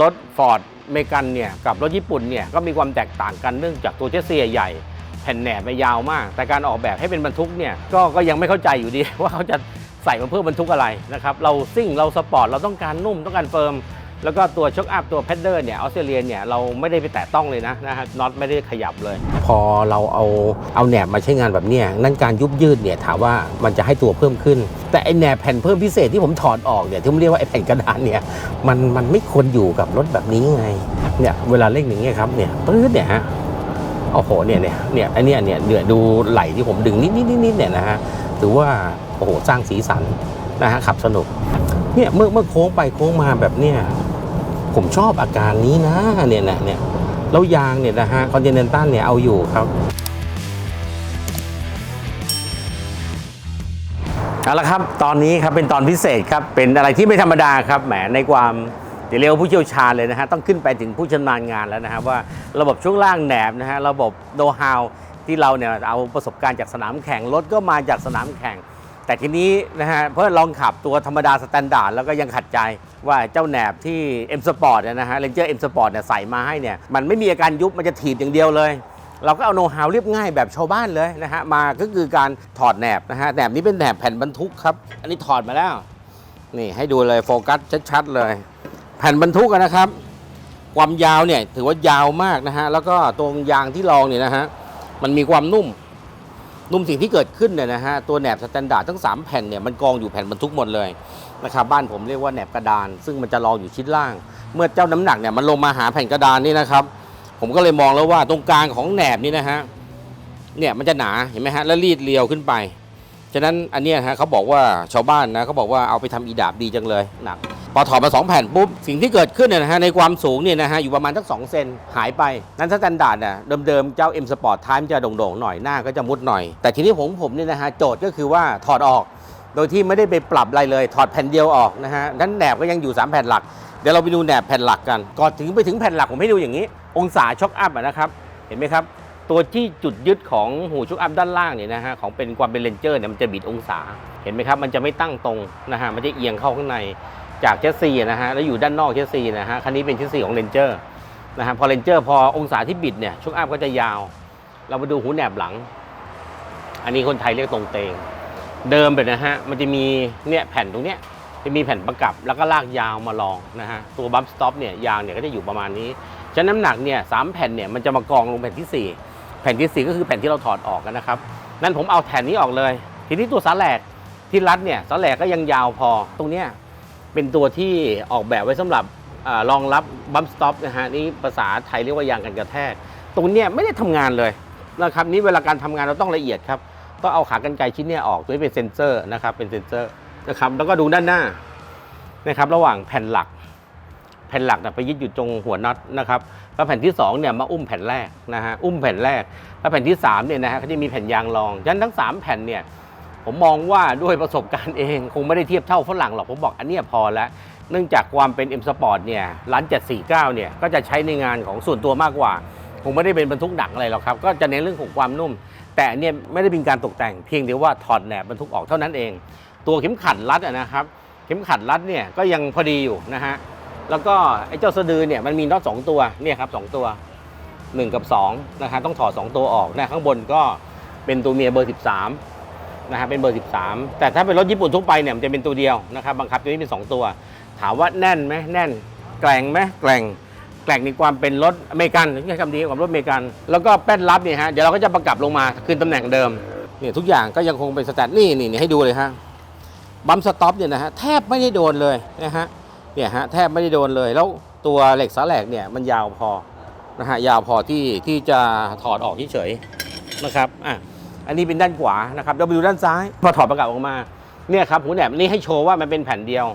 รถ Ford เมกันเนี่ยกับรถญี่ปุ่นเนี่ยก็มีความแตกต่างกันเนื่องจากตัวเชสเซียใหญ่ แผ่นแหนบไม่ยาวมาก แต่การออกแบบให้เป็นบรรทุกเนี่ยก็ก็ยังไม่เข้าใจอยู่ดีว่าเขาจะใส่มาเพื่อบรรทุกอะไรนะครับเราซิ่งเราสปอร์ตเราต้องการนุ่มต้องการเฟิร์ม แล้วก็ตัวช็อคอัพตัวแพดเดอร์เนี่ยออสเตรเลียเนี่ยเราไม่ได้ไปแตะต้องเลยนะนะฮะน็อตไม่ได้ขยับเลย พอเราเอาเอาแหนบมาใช้งานแบบเนี้ยนั่นการยุบยืดเนี่ยถามว่ามันจะให้ตัวเพิ่มขึ้น แต่ไอแหนบแผ่นเพิ่มพิเศษที่ผมถอดออกเนี่ยที่ผมเรียกว่าไอแผ่นกระดานเนี่ยมันมันไม่ควรอยู่กับรถแบบนี้ไงเนี่ยเวลาเร่งอย่างเงี้ยครับเนี่ยปื๊ดเนี่ยฮะโอ้โหเนี่ยเนี่ยเนี่ยไอเนี้ยเนี่ยเนี่ยดูไหลที่ผมดึงนิดนิดนิดนิดเนี่ยนะฮะถือว่าโอ้โหสร้างสีสันนะฮะขับสนุกเนี่ยเมื่อเมื่อโค้งไปโค้งมาแบบเนี้ย ผมชอบอาการนี้นะเนี่ยนะเนี่ยแล้วยางเนี่ยนะฮะคอนเทนเนนตัลเนี่ยเอาอยู่ครับเอาละครับตอนนี้ครับเป็นตอนพิเศษครับเป็นอะไรที่ไม่ธรรมดาครับแหมในความเดี๋ยวเรียกผู้เชี่ยวชาญเลยนะฮะต้องขึ้นไปถึงผู้ชำนาญงานแล้วนะครับว่าระบบช่วงล่างแหนบนะฮะระบบโดฮาวที่เราเนี่ยเอาประสบการณ์จากสนามแข่งรถก็มาจากสนามแข่ง แต่ทีนี้นะฮะเพื่อลองขับตัวธรรมดาสแตนดาร์ดแล้วก็ยังขัดใจว่าเจ้าแหนบที่ M Sport เนี่ยนะฮะ Ranger M Sport เนี่ยใส่มาให้เนี่ยมันไม่มีอาการยุบมันจะถีบอย่างเดียวเลย เราก็เอาโน้ตฮาวเรียบง่ายแบบชาวบ้านเลยนะฮะมาก็คือการถอดแหนบนะฮะแหนบนี้เป็นแหนบแผ่นบรรทุกครับ อันนี้ถอดมาแล้ว นี่ให้ดูเลยโฟกัสชัดๆเลย แผ่นบรรทุกนะครับ ความยาวเนี่ยถือว่ายาวมากนะฮะแล้วก็ตรงยางที่รองเนี่ยนะฮะมันมีความนุ่ม นุ่มสิ่งที่เกิดขึ้นเนี่ยนะฮะตัวแหนบสแตนดาร์ดทั้ง 3 แผ่นเนี่ยมันกองอยู่แผ่นบรรทุกหมดเลยนะครับบ้านผมเรียกว่าแหนบกระดาน ซึ่งมันจะรองอยู่ชิ้นล่าง เมื่อเจ้าน้ำหนักเนี่ยมันลงมาหาแผ่นกระดานนี่นะครับผมก็เลยมองแล้วว่าตรงกลางของแหนบนี่นะฮะเนี่ยมันจะหนาเห็นไหมฮะแล้วรีดเรียวขึ้นไป ฉะนั้นอันเนี้ยฮะเขาบอกว่าชาวบ้านนะเขาบอกว่าเอาไปทำอีดาบดีจังเลยหนัก พอถอดมา 2 แผ่นปุ๊บ สิ่งที่เกิดขึ้นเนี่ยนะฮะในความสูงเนี่ยนะฮะอยู่ประมาณสัก2เซนหายไป นั้นสแตนดาร์ดน่ะเดิมๆ เจ้า M Sport ท้ายมันจะโด่งๆ หน่อยหน้าก็จะมุดหน่อย แต่ทีนี้ผมผมเนี่ยนะฮะโจทย์ก็คือว่าถอดออก โดยที่ไม่ได้ไปปรับอะไรเลย ถอดแผ่นเดียวออกนะฮะนั้นแหนบก็ยังอยู่ 3 แผ่นหลัก เดี๋ยวเราไปดูแหนบแผ่นหลักกัน ก่อนถึงไปถึงแผ่นหลักผมให้ดูอย่างนี้ องศาช็อคอัพนะครับเห็นไหมครับตัวที่จุดยึดของหูช็อคอัพด้านล่างเนี่ยนะฮะของเป็นความเป็นเลนเจอร์เนี่ยมันจะบิดองศา เห็นไหมครับ มันจะไม่ตั้งตรงนะฮะมันจะเอียงเข้าข้างใน จากเชสซีนะฮะแล้วอยู่ด้านนอกเชสซีนะฮะคันนี้เป็นเชสซีของเลนเจอร์นะฮะพอเลนเจอร์พอองศาที่บิดเนี่ยช็อคอัพก็จะยาว เรามาดูหูแหนบหลัง อันนี้คนไทยเรียกตรงเตง เดิมแบบนะฮะมันจะมีเนี่ยแผ่นตรงเนี้ยจะมีแผ่นประกับแล้วก็ลากยาวมาลองนะฮะตัวบัมสต็อปเนี่ยยางเนี่ยก็จะอยู่ประมาณนี้ฉะนั้นน้ำหนักเนี่ยสามแผ่นเนี่ยมันจะมากองลงแผ่นที่สี่แผ่นที่สี่ก็คือแผ่นที่เราถอดออกกันนะครับนั่นผมเอาแผ่นนี้ออกเลย ทีนี้ตัวสาแหลกที่รัดเนี่ยสาแหลกก็ยังยาวพอตรงเนี้ย เป็นตัวที่ออกแบบไว้สำหรับรองรับบัมสต็อปนะฮะนี่ภาษาไทยเรียกว่ายางกันกระแทก ตรงเนี้ยไม่ได้ทำงานเลยนะครับนี่เวลาการทำงานเราต้องละเอียดครับต้องเอาขากรรไกรชิ้นเนี้ยออกตัวนี้เป็นเซนเซอร์นะครับเป็นเซนเซอร์นะครับแล้วก็ดูด้านหน้านะครับระหว่างแผ่นหลัก แผ่นหลักนะไปยึดอยู่ตรงหัวน็อตนะครับแล้วแผ่นที่2เนี่ยมาอุ้มแผ่นแรกนะฮะอุ้มแผ่นแรก แล้วแผ่นที่3เนี่ยนะฮะเขาจะมีแผ่นยางรองฉะนั้นทั้ง 3 แผ่นเนี่ย ผมมองว่าด้วยประสบการณ์เอง คงไม่ได้เทียบเท่าฝรั่งหรอก ผมบอกอันเนี้ยพอแล้ว เนื่องจากความเป็น M Sport เนี่ยร้าน749 เนี่ย ก็จะใช้ในงานของส่วนตัวมากกว่า คงไม่ได้เป็นบรรทุกหนักอะไรหรอกครับ ก็จะเน้นเรื่องของความนุ่ม แต่เนี่ยไม่ได้เป็นการตกแต่งเพียงแต่ว่าถอดแหนบบรรทุกออกเท่านั้นเอง ตัวเข็มขัดรัดนะครับ เข็มขัดรัดเนี่ยก็ยังพอดีอยู่นะฮะ แล้วก็ไอ้เจ้าสะดือเนี่ยมันมีน็อตสองตัว เนี่ยครับสองตัว1กับ2นะครับต้องถอด2 ตัวออกนะข้างบนก็เป็นตัวเมียเบอร์ 13 นะฮะเป็นเบอร์ 13 แต่ถ้าเป็นรถญี่ปุ่นทั่วไปเนี่ยมันจะเป็นตัวเดียวนะครับบังคับตัวนี้เป็น 2 ตัว ถามว่าแน่นไหมแน่น แกร่งไหมแกร่งแกร่งในความเป็นรถอเมริกันใช้คำดีกว่ารถอเมริกัน แล้วก็แป้นรับเนี่ยฮะเดี๋ยวเราก็จะประกับลงมาคืนตำแหน่งเดิมเนี่ยทุกอย่างก็ยังคงเป็นสแตนนี่นี่นี่ให้ดูเลยฮะบัมสต็อปเนี่ยนะฮะแทบไม่ได้โดนเลยนะฮะเนี่ยฮะแทบไม่ได้โดนเลยแล้วตัวเหล็กสาแหลกเนี่ยมันยาวพอนะฮะยาวพอที่ที่จะถอดออกเฉยๆนะครับอะ อันนี้เป็นด้านขวานะครับเราไปดูด้านซ้ายพอถอดประกับออกมาเนี่ยครับหูแหนบนี่ให้โชว์ว่ามันเป็นแผ่นเดียว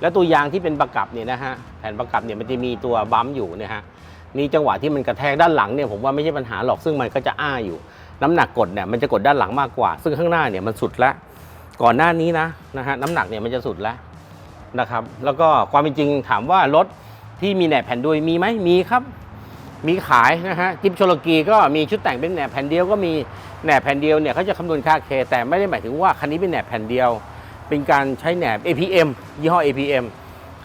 แล้วตัวยางที่เป็นประกับเนี่ยนะฮะแผ่นประกับเนี่ยมันจะมีตัวบัมอยู่เนี่ยฮะนี่จังหวะที่มันกระแทกด้านหลังเนี่ยผมว่าไม่ใช่ปัญหาหรอกซึ่งมันก็จะอ้าอยู่ น้ำหนักกดเนี่ยมันจะกดด้านหลังมากกว่า ซึ่งข้างหน้าเนี่ยมันสุดแล้วก่อนหน้านี้นะนะฮะน้ำหนักเนี่ยมันจะสุดแล้วนะครับ แล้วก็ความเป็นจริงถามว่ารถที่มีแหนบแผ่นด้วยมีไหมมีครับ มีขายนะฮะทิปโชโลกีก็มีชุดแต่งเป็นแหนบแผ่นเดียวก็มีแหนบแผ่นเดียวเนี่ยเขาจะคำนวณค่าเค แต่ไม่ได้หมายถึงว่าคันนี้เป็นแหนบแผ่นเดียว เป็นการใช้แหนบ APM ยี่ห้อ APM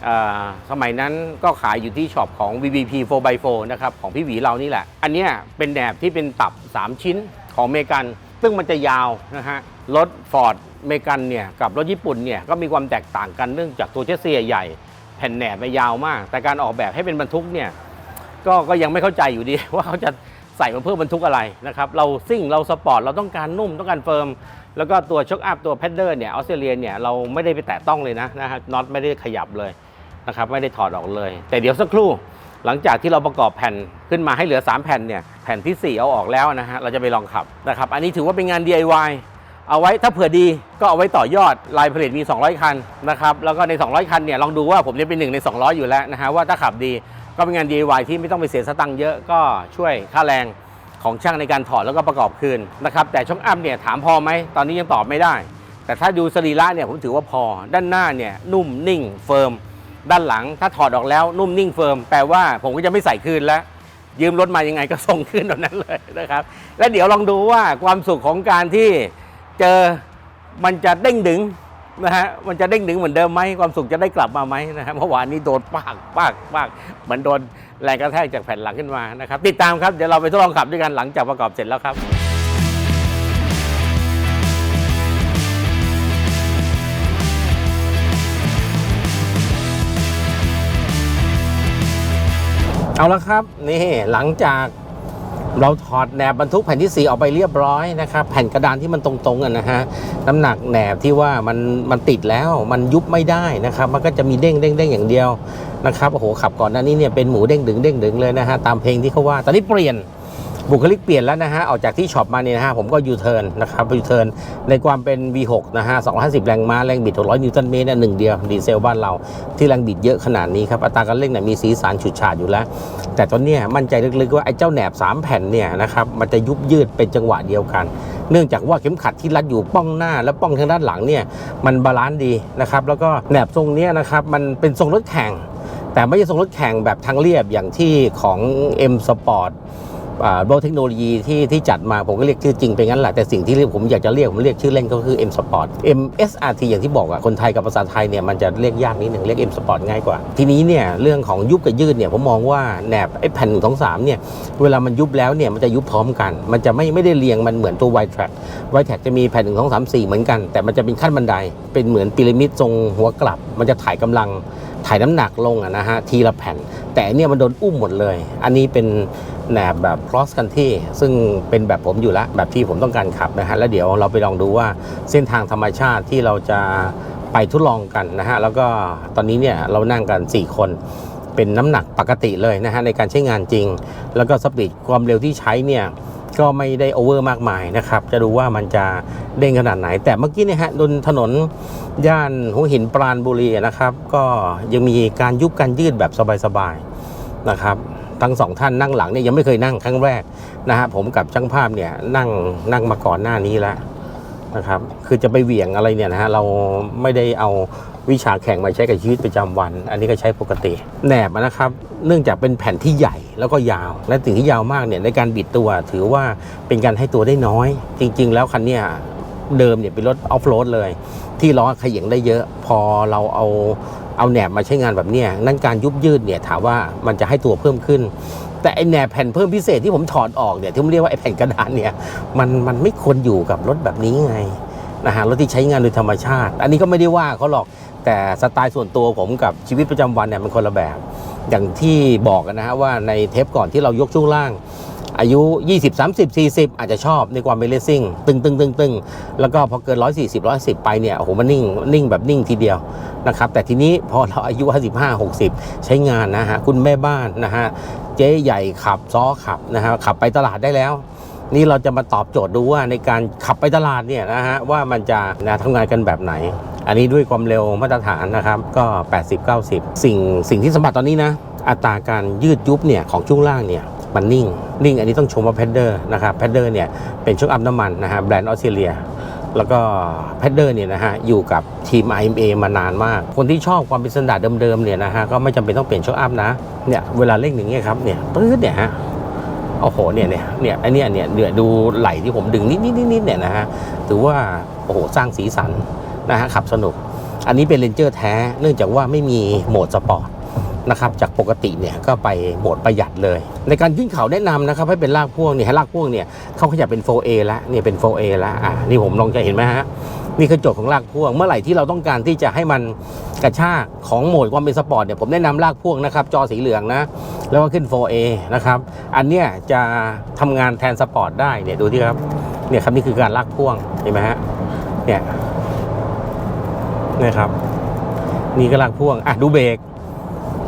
อ่าสมัยนั้นก็ขายอยู่ที่ช็อปของ VVP 4x4 นะครับของพี่หวีเรานี่แหละ อันนี้เป็นแหนบที่เป็นตับ 3 ชิ้นของเมกัน ซึ่งมันจะยาวนะฮะรถ Ford เมกันเนี่ยกับรถญี่ปุ่นเนี่ยก็มีความแตกต่างกันเนื่องจากตัวเชสเซียใหญ่ แผ่นแหนบมันยาวมาก แต่การออกแบบให้เป็นบรรทุกเนี่ย ก็ก็ยังไม่เข้าใจอยู่ดี ว่าเขาจะใส่มาเพื่อบรรทุกอะไรนะครับเราซิ่งเราสปอร์ตเราต้องการนุ่มต้องการเฟิร์ม แล้วก็ตัวช็อคอัพตัวแพดเดอร์เนี่ยออสเตรเลียเนี่ยเราไม่ได้ไปแตะต้องเลยนะนะฮะน็อตไม่ได้ขยับเลยนะครับไม่ได้ถอดออกเลย แต่เดี๋ยวสักครู่หลังจากที่เราประกอบแผ่นขึ้นมาให้เหลือ 3 แผ่นเนี่ยแผ่นทีสี่ 4 เอาออกแล้วนะฮะเราจะไปลองขับนะครับอันนี้ถือว่าเป็นงาน DIY เอาไว้ถ้าเผื่อดีก็เอาไว้ต่อยอดลายผลิตมี 200 คันนะครับแล้วก็ใน 200 คันเนี่ยลองดูว่าผมเนี่ยเป็นหนึ่งใน 200 อยู่แล้วนะฮะว่าถ้าขับดี ก็เป็นงาน DIY ที่ไม่ต้องไปเสียสตังค์เยอะก็ช่วยค่าแรงของช่างในการถอดแล้วก็ประกอบคืนนะครับแต่ช่องอัพเนี่ยถามพอไหมตอนนี้ยังตอบไม่ได้ แต่ถ้าดูสรีระเนี่ยผมถือว่าพอ ด้านหน้าเนี่ยนุ่มนิ่งเฟิร์มด้านหลังถ้าถอดออกแล้วนุ่มนิ่งเฟิร์มแปลว่าผมก็จะไม่ใส่คืนแล้ว ยืมรถมายังไงก็ส่งคืนตรงนั้นเลยนะครับ และเดี๋ยวลองดูว่าความสุขของการที่เจอมันจะเด้งดึง นะฮะมันจะเด้งดึงเหมือนเดิมไหมความสุขจะได้กลับมาไหมนะครับเมื่อวานนี้โดนปากปากปากเหมือนโดนแรงกระแทกจากแผ่นหลังขึ้นมานะครับติดตามครับเดี๋ยวเราไปทดลองขับด้วยกันหลังจากประกอบเสร็จแล้วครับเอาละครับนี่หลังจาก เราถอดแหนบบรรทุกแผ่นที่ 4 ออกไปเรียบร้อยนะครับ แผ่นกระดานที่มันตรงๆอะนะฮะน้ำหนักแหนบที่ว่ามันมันติดแล้วมันยุบไม่ได้นะครับ มันก็จะมีเด้งเด้งเด้งอย่างเดียวนะครับโอ้โหขับก่อนหน้านี้เนี่ยเป็นหมูเด้งดึงเด้งดึงเลยนะฮะตามเพลงที่เขาว่าตอนนี้เปลี่ยน บุคลิกเปลี่ยนแล้วนะฮะออกจากที่ช็อปมาเนี่ยนะฮะผมก็ยูเทิร์นนะครับยูเทิร์นในความเป็น V6 นะฮะ250 แรงม้าแรงบิด 600 นิวตันเมตรเนี่ยหนึ่งเดียวดีเซลบ้านเรา ที่แรงบิดเยอะขนาดนี้ครับอัตราการเร่งเนี่ยมีสีสันฉูดฉาดอยู่แล้ว แต่ตอนนี้มั่นใจลึกๆว่าไอ้เจ้าแหนบ 3 แผ่นเนี่ยนะครับมันจะยุบยืดเป็นจังหวะเดียวกัน เนื่องจากว่าเข็มขัดที่รัดอยู่ป้องหน้า และป้องทางด้านหลังเนี่ยมันบาลานซ์ดีนะครับแล้วก็แหนบทรงเนี้ยนะครับมันเป็นทรงรถแข่ง แต่ไม่ใช่ทรงรถแข่งแบบทางเรียบอย่างที่ของ M Sport โบเทคโนโลยีที่ที่จัดมาผมก็เรียกชื่อจริงไปงั้นแหละแต่สิ่งที่ผมอยากจะเรียกผมเรียกชื่อเล่นก็คือ M Sport M SRT อย่างที่บอกอะคนไทยกับภาษาไทยเนี่ยมันจะเรียกยากนิดหนึ่งเรียก M Sport ง่ายกว่า ทีนี้เนี่ยเรื่องของยุบกับยืดเนี่ยผมมองว่าแหนบไอ้แผ่นหนึ่งสองสามเนี่ยเวลามันยุบแล้วเนี่ยมันจะยุบพร้อมกัน มันจะไม่ไม่ได้เรียงมันเหมือนตัว Wide Track Wide Track จะมีแผ่นหนึ่งสองสามสี่เหมือนกัน แต่มันจะเป็นขั้นบันได เป็นเหมือนพีระมิดทรงหัวกลับ มันจะถ่ายกำลังถ่ายน้ำหนักลงอะนะฮะทีละแผ่น แต่เนี่ยมันโดนอุ้มหมดเลย อันนี้เป็น แหนบแบบ cross country ซึ่งเป็นแบบผมอยู่แล้วแบบที่ผมต้องการขับนะฮะแล้วเดี๋ยวเราไปลองดูว่าเส้นทางธรรมชาติที่เราจะไปทดลองกันนะฮะแล้วก็ตอนนี้เนี่ยเรานั่งกัน 4 คนเป็นน้ำหนักปกติเลยนะฮะในการใช้งานจริง แล้วก็สปีดความเร็วที่ใช้เนี่ยก็ไม่ได้โอเวอร์มากมายนะครับ จะดูว่ามันจะเด้งขนาดไหน แต่เมื่อกี้เนี่ยฮะบนถนนย่านหัวหินปราณบุรีนะครับ ก็ยังมีการยุบการยืดแบบสบายๆนะครับ ทั้งสองท่านนั่งหลังเนี่ยยังไม่เคยนั่งครั้งแรกนะฮะผมกับช่างภาพเนี่ยนั่งนั่งมาก่อนหน้านี้แล้วนะครับคือจะไปเหวี่ยงอะไรเนี่ยนะฮะเราไม่ได้เอาวิชาแข่งมาใช้กับชีวิตประจำวัน อันนี้ก็ใช้ปกติแหนบนะครับ เนื่องจากเป็นแผ่นที่ใหญ่แล้วก็ยาว และสิ่งที่ยาวมากเนี่ยในการบิดตัวถือว่าเป็นการให้ตัวได้น้อย จริง ๆ แล้วคันเนี้ยเดิมเนี่ยเป็นรถออฟโรดเลย ที่ล้อขย่งได้เยอะ พอเราเอา เอาแหนบมาใช้งานแบบนี้นั่นการยุบยืดเนี่ยถามว่ามันจะให้ตัวเพิ่มขึ้น แต่ไอแหนบแผ่นเพิ่มพิเศษที่ผมถอดออกเนี่ยที่ผมเรียกว่าไอแผ่นกระดานเนี่ยมันมันไม่ควรอยู่กับรถแบบนี้ไงนะฮะรถที่ใช้งานโดยธรรมชาติ อันนี้ก็ไม่ได้ว่าเขาหรอกแต่สไตล์ส่วนตัวผมกับชีวิตประจำวันเนี่ยมันคนละแบบ อย่างที่บอกนะฮะว่าในเทปก่อนที่เรายกช่วงล่าง อายุ 20 30 40 อาจจะชอบในความเป็นเลสซิ่งตึงตึงตึงตึงแล้วก็พอเกิน 140 110 ไปเนี่ยโอ้โหมันนิ่งนิ่งแบบนิ่งทีเดียวนะครับแต่ทีนี้พอเราอายุ 55 60 ใช้งานนะฮะคุณแม่บ้านนะฮะเจ๊ใหญ่ขับซ้อขับนะฮะขับไปตลาดได้แล้วนี่เราจะมาตอบโจทย์ดูว่าในการขับไปตลาดเนี่ยนะฮะว่ามันจะนะทำงานกันแบบไหน อันนี้ด้วยความเร็วมาตรฐานนะครับก็ 80-90 สิ่งสิ่งที่สัมผัสตอนนี้นะ อัตราการยืดยุบเนี่ยของช่วงล่างเนี่ย มันนิ่ง นิ่งอันนี้ต้องชมว่าแพดเดอร์นะครับแพดเดอร์เนี่ยเป็นชุดอัพน้ำมันนะฮะแบรนด์ออสเตรเลียแล้วก็แพดเดอร์เนี่ยนะฮะอยู่กับทีม IMA มานานมาก คนที่ชอบความเป็นสแตนดาร์ดเดิมๆเนี่ยนะฮะก็ไม่จำเป็นต้องเปลี่ยนชุดอัพนะเนี่ยเวลาเร่งอย่างเงี้ยครับเนี่ยปื๊ดเนี่ยฮะโอ้โหเนี่ยเนี่ยเนี่ยอันเนี้ยเนี่ยเดี๋ยวดูไหลที่ผมดึงนิดนิดนิดนิดเนี่ยนะฮะถือว่าโอ้โหสร้างสีสันนะฮะขับสนุก อันนี้เป็นเลนเจอร์แท้เนื่องจากว่าไม่มีโหมดสปอร์ต นะครับจากปกติเนี่ยก็ไปโหมดประหยัดเลย ในการขึ้นเขาแนะนำนะครับให้เป็นลากพ่วงเนี่ยให้ลากพ่วงเนี่ยเขาขยับเป็น 4A แล้วเนี่ยเป็น 4A แล้วอะนี่ผมลองจะเห็นไหมฮะนี่คือโจทย์ของลากพ่วงเมื่อไหร่ที่เราต้องการที่จะให้มันกระชากของโหมดความเป็นสปอร์ตเนี่ยผมแนะนำลากพ่วงนะครับจอสีเหลืองนะแล้วก็ขึ้น 4A นะครับอันเนี้ยจะทำงานแทนสปอร์ตได้เนี่ยดูที่ครับเนี่ยครับนี่คือการลากพ่วงเห็นไหมฮะเนี่ยนี่ครับนี่ก็ลากพ่วงอะดูเบรก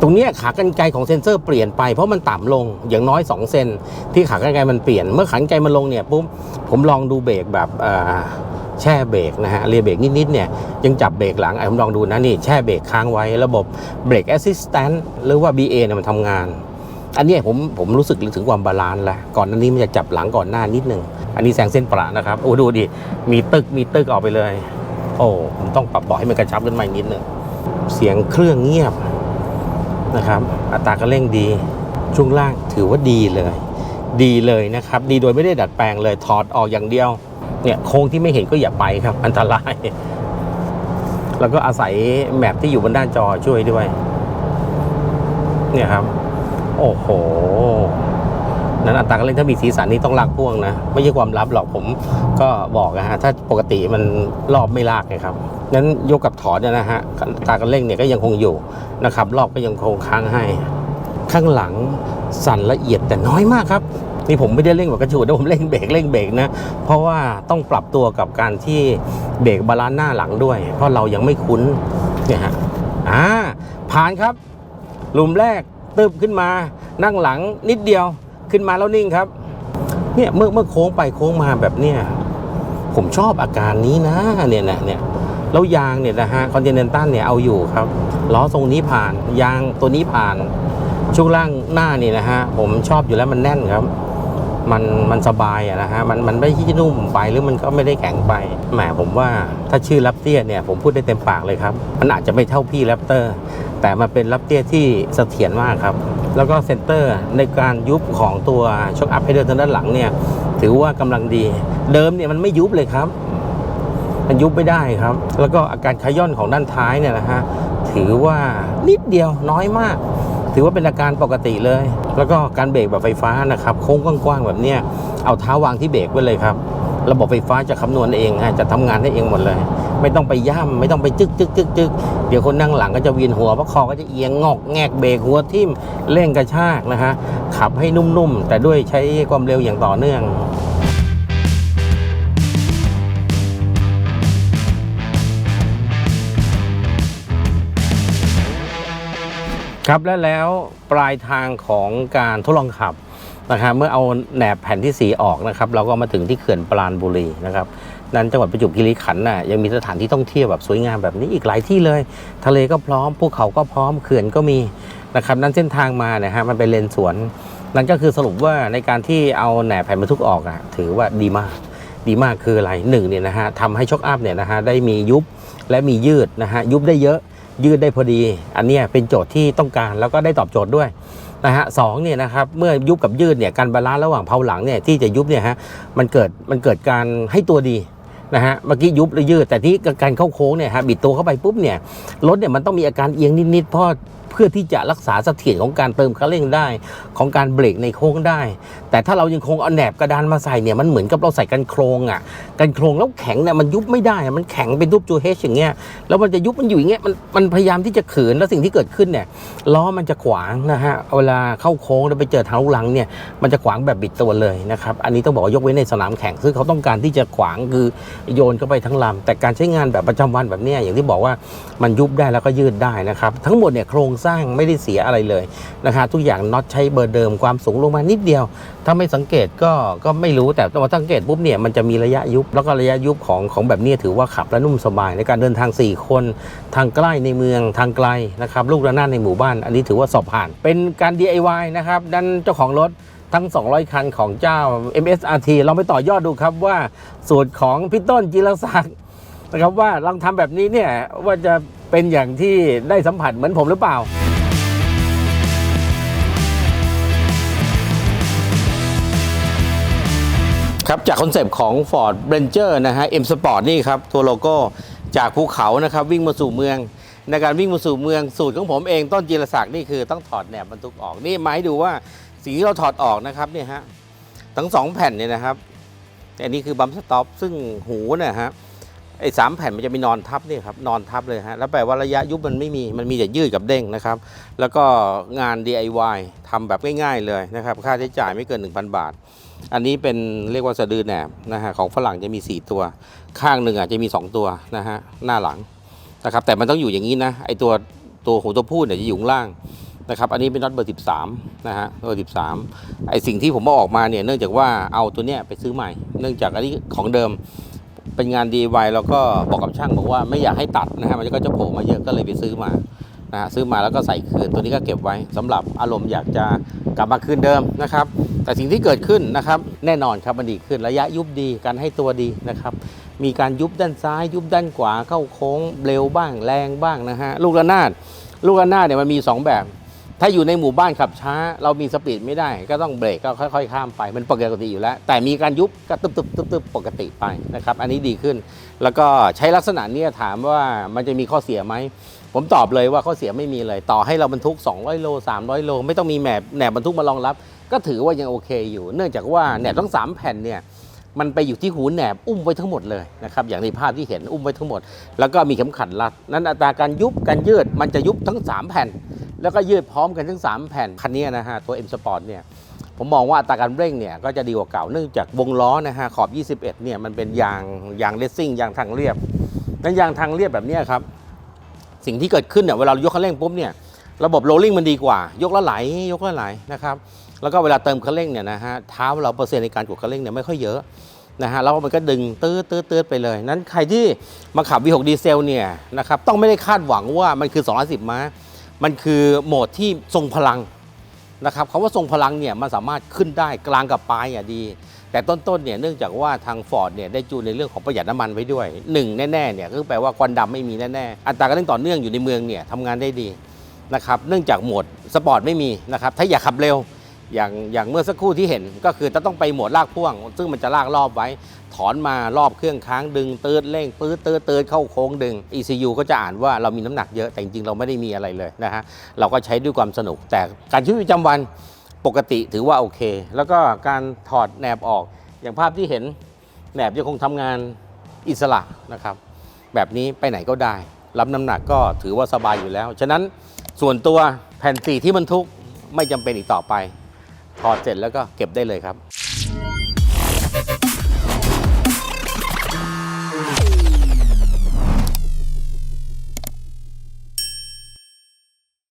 ตรงนี้ขากรรไกรของเซ็นเซอร์เปลี่ยนไปเพราะมันต่ำลงอย่างน้อย 2 เซนที่ขากรรไกรมันเปลี่ยนเมื่อขากรรไกรมันลงเนี่ยปุ๊บผมลองดูเบรกแบบแช่เบรกนะฮะเรียเบรกนิดๆเนี่ยยังจับเบรกหลังไอ้ผมลองดูนะนี่แช่เบรกค้างไว้ระบบเบรกแอสซิสแตนต์หรือว่า BA เนี่ยมันทำงาน อันนี้ผมผมรู้สึกถึงความบาลานซ์แล้วก่อนหน้านี้มันจะจับหลังก่อนหน้านิดนึงอันนี้แซงเส้นประนะครับโอ้ดูดิมีตึกมีตึกออกไปเลย โอ้ผมต้องปรับเบาะให้มันกระชับขึ้นมาอีกนิดนึงเสียงเครื่องเงียบ นะครับ อัตราการเร่งดีช่วงล่างถือว่าดีเลย ดีเลยนะครับ ดีโดยไม่ได้ดัดแปลงเลยถอดออกอย่างเดียว เนี่ยโค้งที่ไม่เห็นก็อย่าไปครับ อันตราย แล้วก็อาศัยแมปที่อยู่บนด้านจอช่วยด้วย เนี่ยครับ โอ้โห นั้นอัตราการเร่งถ้ามีสีสันนี่ต้องลากพ่วงนะ ไม่ใช่ความลับหรอกผมก็บอกนะฮะถ้าปกติมันรอบไม่ลากไงครับนั้นยกกับถอนเนี่ยนะฮะอัตราการเร่งเนี่ยก็ยังคงอยู่นะครับรอบก็ยังคงค้างให้ ข้างหลังสั่นละเอียดแต่น้อยมากครับนี่ผมไม่ได้เร่งแบบกระชูดนะผมเร่งเบรกเร่งเบรกนะ เพราะว่าต้องปรับตัวกับการที่เบรกบาลานซ์หน้าหลังด้วย เพราะเรายังไม่คุ้นเนี่ยฮะอ่าผ่านครับหลุมแรกตึบขึ้นมานั่งหลังนิดเดียว ขึ้นมาแล้วนิ่งครับ เนี่ยเมื่อเมื่อโค้งไปโค้งมาแบบเนี้ยผมชอบอาการนี้นะเนี่ยนะเนี่ยแล้วยางเนี่ยนะฮะคอนเทนเนนตันเนี่ยเอาอยู่ครับล้อทรงนี้ผ่าน ยางตัวนี้ผ่าน ช่วงล่างหน้านี่นะฮะผมชอบอยู่แล้วมันแน่นครับ มันมันสบายอะนะฮะมันมันไม่ที่นุ่มไปหรือมันก็ไม่ได้แข็งไปแหมผมว่าถ้าชื่อแรปเตี้ยเนี่ยผมพูดได้เต็มปากเลยครับ มันอาจจะไม่เท่าพี่แรปเตอร์ แต่มันเป็นแรปเตี้ยที่เสถียรมากครับ แล้วก็เซนเตอร์ในการยุบของตัวช็อคอัพให้เดินทางด้านหลังเนี่ยถือว่ากำลังดี เดิมเนี่ยมันไม่ยุบเลยครับ มันยุบไม่ได้ครับ แล้วก็อาการขย่อนของด้านท้ายเนี่ยนะฮะถือว่านิดเดียวน้อยมาก ถือว่าเป็นอาการปกติเลย แล้วก็การเบรกแบบไฟฟ้านะครับโค้งกว้างๆแบบเนี้ยเอาเท้าวางที่เบรกไว้เลยครับ ระบบไฟฟ้าจะคำนวณเองฮะจะทำงานได้เองหมดเลย ไม่ต้องไปย่ำไม่ต้องไปจึกจึกจึกจึกเดี๋ยวคนนั่งหลังก็จะเวียนหัวเพราะคอก็จะเอียงงอกแงกเบรกหัวทิ่มเร่งกระชากนะฮะขับให้นุ่มๆแต่ด้วยใช้ความเร็วอย่างต่อเนื่อง ครับและแล้วปลายทางของการทดลองขับนะครับเมื่อเอาแหนบแผ่นที่สีออกนะครับ เราก็มาถึงที่เขื่อนปราณบุรีนะครับนั้นจังหวัดประจวบคีรีขันธ์น่ะยังมีสถานที่ท่องเที่ยวแบบสวยงามแบบนี้อีกหลายที่เลย ทะเลก็พร้อมภูเขาก็พร้อมเขื่อนก็มีนะครับนั้นเส้นทางมาเนี่ยฮะมันเป็นเลนสวน นั่นก็คือสรุปว่าในการที่เอาแหนบแผ่นบรรทุกออกอะถือว่าดีมากดีมากคืออะไรหนึ่งเนี่ยนะฮะทำให้ช็อคอัพเนี่ยนะฮะได้มียุบและมียืดนะฮะยุบได้เยอะ ยืดได้พอดี อันนี้เป็นโจทย์ที่ต้องการแล้วก็ได้ตอบโจทย์ด้วยนะฮะสองเนี่ยนะครับเมื่อยุบกับยืดเนี่ยการบาลานซ์ระหว่างเพาหลังเนี่ยที่จะยุบเนี่ยฮะมันเกิดมันเกิดการให้ตัวดีนะฮะเมื่อกี้ยุบหรือยืด แต่ที่การเข้าโค้งเนี่ยฮะบิดตัวเข้าไปปุ๊บเนี่ยรถเนี่ยมันต้องมีอาการเอียงนิดๆเพราะเพื่อที่จะรักษาเสถียรของการเติมคันเร่งได้ ของการเบรกในโค้งได้ แต่ถ้าเรายังคงเอาแหนบกระดานมาใส่เนี่ยมันเหมือนกับเราใส่กันโครงอะกันโครงแล้วแข็งเนี่ยมันยุบไม่ได้มันแข็งเป็นรูปจูเฮชอย่างเงี้ยแล้วมันจะยุบมันอยู่อย่างเงี้ยมันมันพยายามที่จะขืนแล้วสิ่งที่เกิดขึ้นเนี่ยล้อมันจะขวางนะฮะเวลาเข้าโค้งแล้วไปเจอทางลูกลังเนี่ยมันจะขวางแบบบิดตัวเลยนะครับอันนี้ต้องบอกว่ายกเว้นในสนามแข่งซึ่งเขาต้องการที่จะขวางคือโยนเข้าไปทั้งลำแต่การใช้งานแบบประจำวันแบบเนี้ยอย่างที่บอกว่ามันยุบได้แล้วก็ยืดได้นะครับทั้งหมดเนี่ยโครงสร้างไม่ได้เสียอะไรเลยนะครับทุกอย่างน็อตใช้เบอร์เดิมความสูงลงมานิดเดียวถ้าไม่สังเกตก็ก็ไม่รู้แต่พอสังเกตปุ๊บเนี่ยมันจะมีระยะยุบแล้วก็ระยะยุบของของแบบนี้ถือว่าขับและนุ่มสบายในการเดินทาง 4 คน ทางใกล้ในเมืองทางไกลนะครับลูกระนาดในหมู่บ้าน อันนี้ถือว่าสอบผ่าน เป็นการ DIY นะครับดันเจ้าของรถทั้ง 200 คันของเจ้า MSRT เราไปต่อยอดดูครับว่าสูตรของพี่ต้นจิรศักดิ์นะครับว่าลองทำแบบนี้เนี่ยว่าจะเป็นอย่างที่ได้สัมผัสเหมือนผมหรือเปล่า ครับจากคอนเซปต์ของ Ford Ranger นะฮะ M Sport นี่ครับ ตัวโลโก้จากภูเขานะครับ วิ่งมาสู่เมือง ในการวิ่งมาสู่เมืองสูตรของผมเองต้นจีรศักดิ์นี่คือต้องถอดแหนบบรรทุกออกนี่มาให้ดูว่าสิ่งที่เราถอดออกนะครับเนี่ยฮะทั้งสองแผ่นเนี่ยนะครับอันนี้คือบัมสต็อปซึ่งหูเนี่ยฮะไอ้สามแผ่นมันจะมีนอนทับเนี่ยครับนอนทับเลยฮะแล้วแปลว่าระยะยุบมันไม่มีมันมีแต่ยืดกับเด้งนะครับ แล้วก็งาน DIY ทำแบบง่ายๆเลยนะครับ ค่าใช้จ่ายไม่เกิน 1,000 บาท อันนี้เป็นเรียกว่าสะดือแหนบนะฮะของฝรั่งจะมี 4 ตัว ข้างหนึ่งอะจะมี 2 ตัวนะฮะหน้าหลังนะครับแต่มันต้องอยู่อย่างนี้นะไอตัวตัวหูตัวพูดเนี่ยจะอยู่ข้างล่างนะครับอันนี้เป็นน็อตเบอร์ 13นะฮะเบอร์ 13 ไอสิ่งที่ผมเอาออกมาเนี่ยเนื่องจากว่าเอาตัวเนี้ยไปซื้อใหม่ เนื่องจากอันนี้ของเดิมเป็นงาน DIY แล้วก็บอกกับช่างบอกว่าไม่อยากให้ตัดนะฮะมันก็จะโผล่มาเยอะก็เลยไปซื้อมา นะซื้อมาแล้วก็ใส่คืนตัวนี้ก็เก็บไว้สำหรับอารมณ์อยากจะกลับมาคืนเดิมนะครับ แต่สิ่งที่เกิดขึ้นนะครับ แน่นอนครับมันดีขึ้นระยะยุบดีการให้ตัวดีนะครับ มีการยุบด้านซ้าย ยุบด้านขวาเข้าโค้งเร็วบ้างแรงบ้างนะฮะลูกระนาดลูกระนาดเนี่ยมันมี 2 แบบ ถ้าอยู่ในหมู่บ้านขับช้า เรามีสปีดไม่ได้ ก็ต้องเบรกก็ค่อยๆ ข้ามไปมันปกติอยู่แล้ว แต่มีการยุบก็ตึบตึบตึบตึบปกติไปนะครับ อันนี้ดีขึ้น แล้วก็ใช้ลักษณะนี้ถามว่ามันจะมีข้อเสียไหม ผมตอบเลยว่าข้อเสียไม่มีเลย ต่อให้เราบรรทุก 200 โล 300 โล ไม่ต้องมีแหนบแหนบบรรทุกมารองรับ ก็ถือว่ายังโอเคอยู่ เนื่องจากว่าแหนบทั้ง 3 แผ่นเนี่ยมันไปอยู่ที่หูแหนบอุ้มไว้ทั้งหมดเลยนะครับอย่างในภาพที่เห็นอุ้มไว้ทั้งหมด แล้วก็มีเข็มขัดรัด นั้นอัตราการยุบการยืดมันจะยุบทั้ง 3 แผ่น แล้วก็ยืดพร้อมกันทั้ง 3 แผ่นคันนี้นะฮะตัว M Sport เนี่ยผมมองว่าอัตราการเร่งเนี่ยก็จะดีกว่าเก่าเนื่องจากวงล้อนะฮะขอบ 21เนี่ยมันเป็นยางยางเลสซิ่งยางทางเรียบนั้นยางทางเรียบแบบเนี้ยครับ สิ่งที่เกิดขึ้นเนี่ยเวลาเรายกคันเร่งปุ๊บเนี่ยระบบโรลลิ่งมันดีกว่า ยกแล้วไหลยกแล้วไหลนะครับแล้วก็เวลาเติมคันเร่งเนี่ยนะฮะเท้าเราเปอร์เซ็นต์ในการกดคันเร่งเนี่ยไม่ค่อยเยอะนะฮะแล้วมันก็ดึงตื้อตื้อตื้อไปเลย นั้นใครที่มาขับ V6 ดีเซลเนี่ยนะครับต้องไม่ได้คาดหวังว่ามันคือ 210 ม้า มันคือโหมดที่ทรงพลังนะครับคำว่าทรงพลังเนี่ยมันสามารถขึ้นได้กลางกับปลายอะดี แต่ต้นๆเนี่ยเนื่องจากว่าทาง Ford เนี่ยได้จูนในเรื่องของประหยัดน้ำมันไว้ด้วยหนึ่งแน่ๆเนี่ยก็แปลว่าควันดำไม่มีแน่ๆอัตราการเร่งต่อเนื่องอยู่ในเมืองเนี่ยทำงานได้ดีนะครับเนื่องจากโหมดสปอร์ตไม่มีนะครับถ้าอยากขับเร็วอย่างอย่างเมื่อสักครู่ที่เห็นก็คือจะต้องไปโหมดลากพ่วง ซึ่งมันจะลากรอบไว้ ถอนมารอบเครื่องค้างดึงตืดเร่งปื้ดตืดตืดเข้าโค้งดึง ECU ก็จะอ่านว่าเรามีน้ำหนักเยอะแต่จริงๆเราไม่ได้มีอะไรเลยนะฮะเราก็ใช้ด้วยความสนุกแต่การชีวิตประจำวัน ปกติถือว่าโอเค แล้วก็การถอดแหนบออกอย่างภาพที่เห็นแหนบยังคงทำงานอิสระนะครับ แบบนี้ไปไหนก็ได้รับน้ำหนักก็ถือว่าสบายอยู่แล้ว ฉะนั้นส่วนตัวแผ่นสีที่บรรทุกไม่จำเป็นอีกต่อไป ถอดเสร็จแล้วก็เก็บได้เลยครับ